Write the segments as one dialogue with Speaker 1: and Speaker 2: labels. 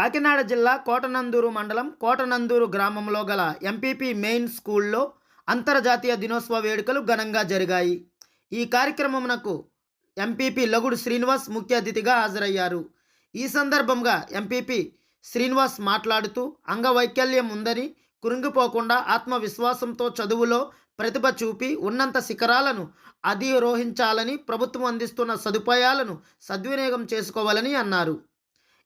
Speaker 1: కాకినాడ జిల్లా కోటనందూరు మండలం కోటనందూరు గ్రామంలో గల ఎంపీపీ మెయిన్ స్కూల్లో అంతర్జాతీయ దినోత్సవ వేడుకలు ఘనంగా జరిగాయి. ఈ కార్యక్రమమునకు ఎంపీపీ లగుడు శ్రీనివాస్ ముఖ్య అతిథిగా హాజరయ్యారు. ఈ సందర్భంగా ఎంపీపీ శ్రీనివాస్ మాట్లాడుతూ అంగవైకల్యం ఉందని కురింగిపోకుండా ఆత్మవిశ్వాసంతో చదువులో ప్రతిభ చూపి ఉన్నంత శిఖరాలను అధిరోహించాలని ప్రభుత్వం అందిస్తున్న సదుపాయాలను సద్వినియోగం చేసుకోవాలని అన్నారు.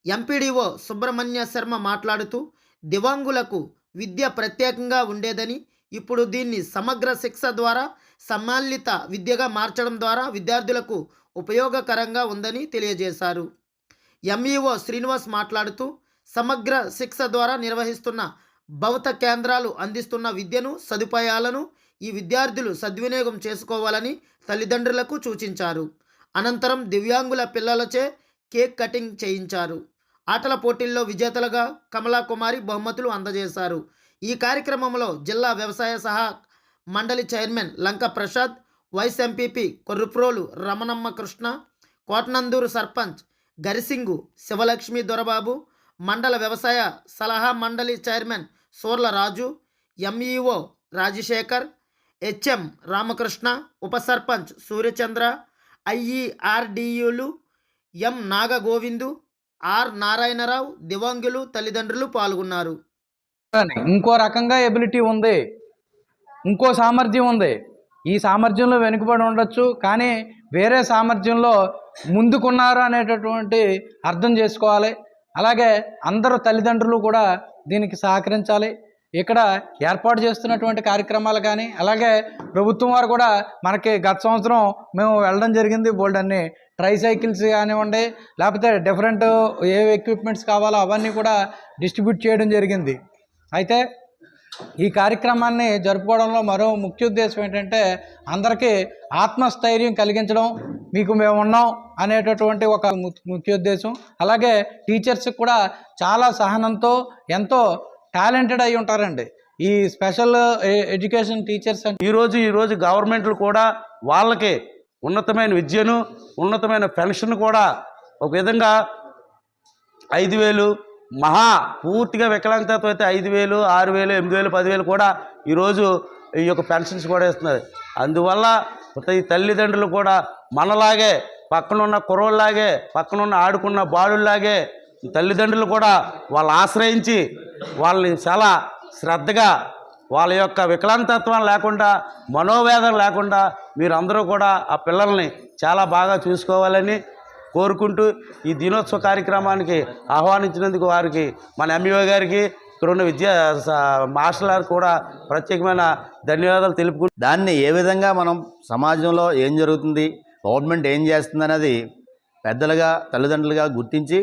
Speaker 1: ఎంపీడీఓ సుబ్రహ్మణ్య శర్మ మాట్లాడుతూ దివాంగులకు విద్య ప్రత్యేకంగా ఉండేదని ఇప్పుడు దీన్ని సమగ్ర శిక్ష ద్వారా సమ్మాలిత విద్యగా మార్చడం ద్వారా విద్యార్థులకు ఉపయోగకరంగా ఉందని తెలియజేశారు. ఎంఈఓ శ్రీనివాస్ మాట్లాడుతూ సమగ్ర శిక్ష ద్వారా నిర్వహిస్తున్న భౌత కేంద్రాలు అందిస్తున్న విద్యను సదుపాయాలను ఈ విద్యార్థులు సద్వినియోగం చేసుకోవాలని తల్లిదండ్రులకు సూచించారు. అనంతరం దివ్యాంగుల పిల్లలచే కేక్ కటింగ్ చేయించారు. ఆటల పోటీల్లో విజేతలుగా కమలా కుమారి బహుమతులు అందజేశారు. ఈ కార్యక్రమంలో జిల్లా వ్యవసాయ సహా మండలి chairman Lanka Prasad vice MPP Korruprolu Ramanamma Krishna Kotananduru sarpanch Garisingu Sivalakshmi Dorababu మండల వ్యవసాయ సలహా మండలి chairman Sorla Raju MEO Rajasekhar HM Ramakrishna ఉప సర్పంచ్ సూర్యచంద్ర ఐఈఆర్డియులు ఎం నాగగోవిందు ఆర్. నారాయణరావు దివాంగులు తల్లిదండ్రులు పాల్గొన్నారు.
Speaker 2: ఇంకో రకంగా ఎబిలిటీ ఉంది. ఇంకో సామర్థ్యం ఉంది. ఈ సామర్థ్యంలో వెనుకబడి ఉండొచ్చు కానీ వేరే సామర్థ్యంలో ముందుకున్నారు అనేటటువంటి అర్థం చేసుకోవాలి. అలాగే అందరూ తల్లిదండ్రులు కూడా దీనికి సహకరించాలి. ఇక్కడ ఏర్పాటు చేస్తున్నటువంటి కార్యక్రమాలు కానీ అలాగే ప్రభుత్వం వారు కూడా మనకి గత సంవత్సరం మేము వెళ్ళడం జరిగింది బోల్డ్ అన్ని ట్రై సైకిల్స్ కానివ్వండి లేకపోతే డిఫరెంట్ ఏ ఎక్విప్మెంట్స్ కావాలో అవన్నీ కూడా డిస్ట్రిబ్యూట్ చేయడం జరిగింది. అయితే ఈ కార్యక్రమాన్ని జరుపుకోవడంలో మరో ముఖ్య ఉద్దేశం ఏంటంటే అందరికీ ఆత్మస్థైర్యం కలిగించడం మీకు మేము ఉన్నాం అనేటటువంటి ఒక ముఖ్య ఉద్దేశం. అలాగే టీచర్స్ కూడా చాలా సహనంతో ఎంతో టాలెంటెడ్ అయి ఉంటారండి. ఈ స్పెషల్ ఎడ్యుకేషన్ టీచర్స్
Speaker 3: ఈరోజు ఈరోజు గవర్నమెంట్లు కూడా వాళ్ళకి ఉన్నతమైన విద్యను ఉన్నతమైన పెన్షన్ కూడా ఒక విధంగా ఐదు వేలు మహా పూర్తిగా వికలాంగతతో అయితే ఐదు వేలు ఆరు వేలు ఎనిమిది వేలు పదివేలు కూడా ఈరోజు ఈ యొక్క పెన్షన్స్ కూడా ఇస్తున్నారు. అందువల్ల ప్రతి తల్లిదండ్రులు కూడా మనలాగే పక్కనున్న కుర్రోళ్ళలాగే పక్కనున్న ఆడుకున్న బాలుల్లాగే తల్లిదండ్రులు కూడా వాళ్ళు ఆశ్రయించి వాళ్ళని చాలా శ్రద్ధగా వాళ్ళ యొక్క వికలాంతత్వం లేకుండా మనోవేదన లేకుండా మీరందరూ కూడా ఆ పిల్లల్ని చాలా బాగా చూసుకోవాలని కోరుకుంటూ ఈ దినోత్సవ కార్యక్రమానికి ఆహ్వానించినందుకు వారికి మన ఎంఈఓ గారికి ఇక్కడున్న విద్యా స- మాస్టర్ కూడా ప్రత్యేకమైన ధన్యవాదాలు తెలుపుకుంటూ
Speaker 4: దాన్ని ఏ విధంగా మనం సమాజంలో ఏం జరుగుతుంది గవర్నమెంట్ ఏం చేస్తుంది అనేది పెద్దలుగా తల్లిదండ్రులుగా గుర్తించి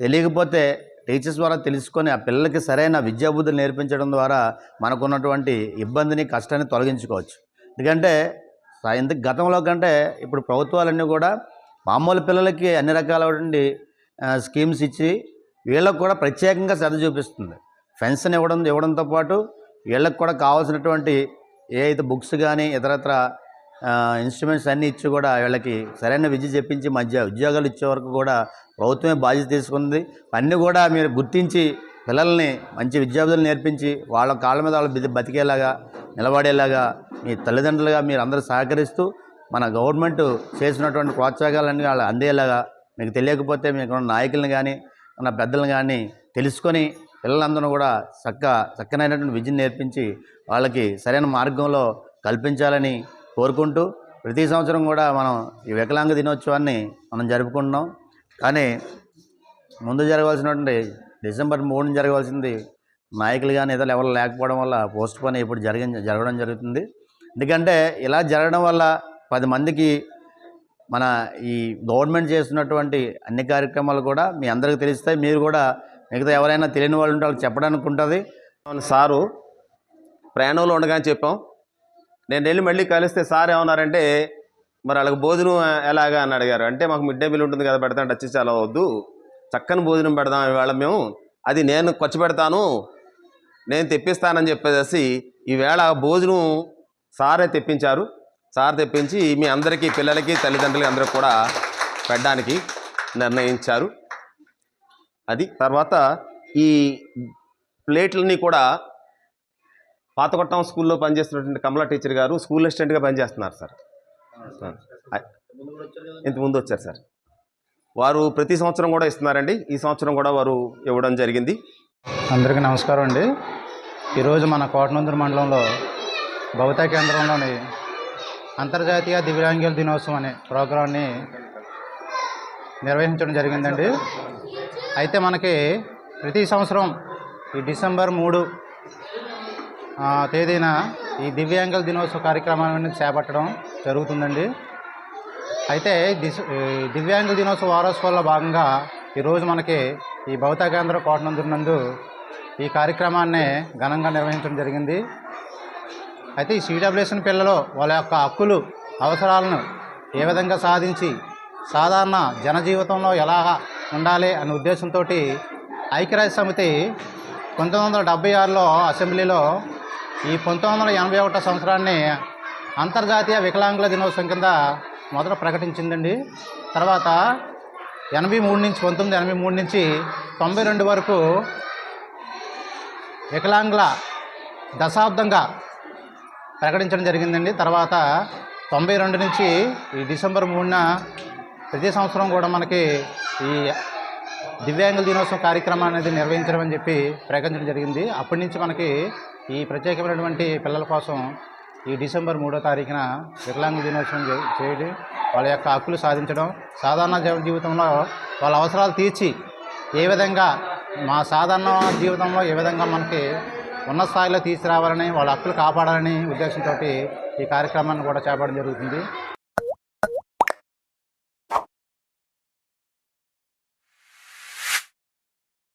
Speaker 4: తెలియకపోతే టీచర్స్ ద్వారా తెలుసుకొని ఆ పిల్లలకి సరైన విద్యాబుద్ధులు నేర్పించడం ద్వారా మనకున్నటువంటి ఇబ్బందిని కష్టాన్ని తొలగించుకోవచ్చు. ఎందుకంటే ఇంత గతంలో కంటే ఇప్పుడు ప్రభుత్వాలన్నీ కూడా మామూలు పిల్లలకి అన్ని రకాలైనటువంటి స్కీమ్స్ ఇచ్చి వీళ్ళకు కూడా ప్రత్యేకంగా శ్రద్ధ చూపిస్తుంది. పెన్షన్ ఇవ్వడం ఇవ్వడంతో పాటు వీళ్ళకి కూడా కావాల్సినటువంటి ఏ అయితే బుక్స్ కానీ ఇతరత్ర ఇన్స్ట్రుమెంట్స్ అన్నీ ఇచ్చి కూడా వీళ్ళకి సరైన విద్య చెప్పించి మధ్య ఉద్యోగాలు ఇచ్చే వరకు కూడా ప్రభుత్వమే బాధ్యత తీసుకుంది. అన్నీ కూడా మీరు గుర్తించి పిల్లల్ని మంచి విద్యాబుద్ధులు నేర్పించి వాళ్ళ కాళ్ళ మీద వాళ్ళు బతికేలాగా నిలబడేలాగా మీ తల్లిదండ్రులుగా మీరు అందరూ సహకరిస్తూ మన గవర్నమెంట్ చేసినటువంటి ప్రోత్సాహాలన్నీ వాళ్ళు అందేలాగా మీకు తెలియకపోతే మీకు నాయకులను కానీ ఉన్న పెద్దలను కానీ తెలుసుకొని పిల్లలందరూ కూడా చక్క చక్కనైనటువంటి విద్యను నేర్పించి వాళ్ళకి సరైన మార్గంలో కల్పించాలని కోరుకుంటూ ప్రతి సంవత్సరం కూడా మనం ఈ వికలాంగ దినోత్సవాన్ని మనం జరుపుకుంటున్నాం. కానీ ముందు జరగవలసినటువంటి డిసెంబర్ మూడున జరగవలసింది నాయకులు కానీ ఇతరులు ఎవరు లేకపోవడం వల్ల పోస్ట్ పోన్ ఇప్పుడు జరిగి జరగడం జరుగుతుంది. ఎందుకంటే ఇలా జరగడం వల్ల పది మందికి మన ఈ గవర్నమెంట్ చేస్తున్నటువంటి అన్ని కార్యక్రమాలు కూడా మీ అందరికీ తెలుస్తాయి. మీరు కూడా మిగతా ఎవరైనా తెలియని వాళ్ళు ఉంటే చెప్పడానికి ఉంటుంది
Speaker 5: సారు ప్రయాణంలో ఉండగానే చెప్పాం. నేను వెళ్ళి మళ్ళీ కలిస్తే సార్ ఏమన్నారంటే మరి వాళ్ళకి భోజనం ఎలాగా? అని అడిగారు. అంటే మాకు మిడ్ డే మీల్ ఉంటుంది కదా పెడతాను టచ్ చాలా వద్దు. చక్కని భోజనం పెడదాం ఇవాళ మేము. అది నేను ఖర్చు పెడతాను నేను తెప్పిస్తానని చెప్పేసి ఈవేళ భోజనం సారే తెప్పించారు. సార్ తెప్పించి మీ అందరికీ పిల్లలకి తల్లిదండ్రులకి అందరికి కూడా పెట్టడానికి నిర్ణయించారు. అది తర్వాత ఈ ప్లేట్లన్నీ కూడా పాతకొట్టం స్కూల్లో పనిచేస్తున్నటువంటి కమలా టీచర్ గారు స్కూల్ అసిస్టెంట్గా పనిచేస్తున్నారు సార్. ఇంత ముందు వచ్చారు సార్. వారు ప్రతి సంవత్సరం కూడా ఇస్తున్నారండి. ఈ సంవత్సరం కూడా వారు ఇవ్వడం జరిగింది.
Speaker 6: అందరికీ నమస్కారం అండి. ఈరోజు మన కోటనందూరు మండలంలో భౌత కేంద్రంలోని అంతర్జాతీయ దివ్యాంగుల దినోత్సవం అనే ప్రోగ్రాన్ని నిర్వహించడం జరిగిందండి. అయితే మనకి ప్రతి సంవత్సరం ఈ డిసెంబర్ మూడు తేదీన ఈ దివ్యాంగుల దినోత్సవ కార్యక్రమాన్ని చేపట్టడం జరుగుతుందండి. అయితే దివ్యాంగుల దినోత్సవ వారోత్సవాల్లో భాగంగా ఈరోజు మనకి ఈ భౌత కేంద్ర నందు ఈ కార్యక్రమాన్ని ఘనంగా నిర్వహించడం జరిగింది. అయితే ఈ సిడబ్ల్యూఎస్ఎన్ పిల్లలు వాళ్ళ యొక్క హక్కులు అవసరాలను ఏ విధంగా సాధించి సాధారణ జనజీవితంలో ఎలా ఉండాలి అనే ఉద్దేశంతో ఐక్యరాజ్య సమితి పంతొమ్మిది వందల డెబ్బై ఆరులో అసెంబ్లీలో ఈ పంతొమ్మిది వందల ఎనభై ఒకటో సంవత్సరాన్ని అంతర్జాతీయ వికలాంగుల దినోత్సవం కింద మొదట ప్రకటించిందండి. తర్వాత ఎనభై మూడు నుంచి పంతొమ్మిది ఎనభై మూడు నుంచి తొంభై రెండు వరకు వికలాంగుల దశాబ్దంగా ప్రకటించడం జరిగిందండి. తర్వాత తొంభై రెండు నుంచి ఈ డిసెంబర్ మూడున ప్రతి సంవత్సరం కూడా మనకి ఈ దివ్యాంగుల దినోత్సవం కార్యక్రమం అనేది నిర్వహించడం అని చెప్పి ప్రకటించడం జరిగింది. అప్పటి నుంచి మనకి ఈ ప్రత్యేకమైనటువంటి పిల్లల కోసం ఈ డిసెంబర్ మూడో తారీఖున వికలాంగ దినోత్సవం చేయడం వాళ్ళ యొక్క హక్కులు సాధించడం సాధారణ జీవితంలో వాళ్ళ అవసరాలు తీర్చి ఏ విధంగా మా సాధారణ జీవితంలో ఏ విధంగా మనకి ఉన్న స్థాయిలో తీసుకురావాలని వాళ్ళ హక్కులు కాపాడాలని ఉద్దేశంతో ఈ కార్యక్రమాన్ని కూడా చేపట్టడం జరుగుతుంది.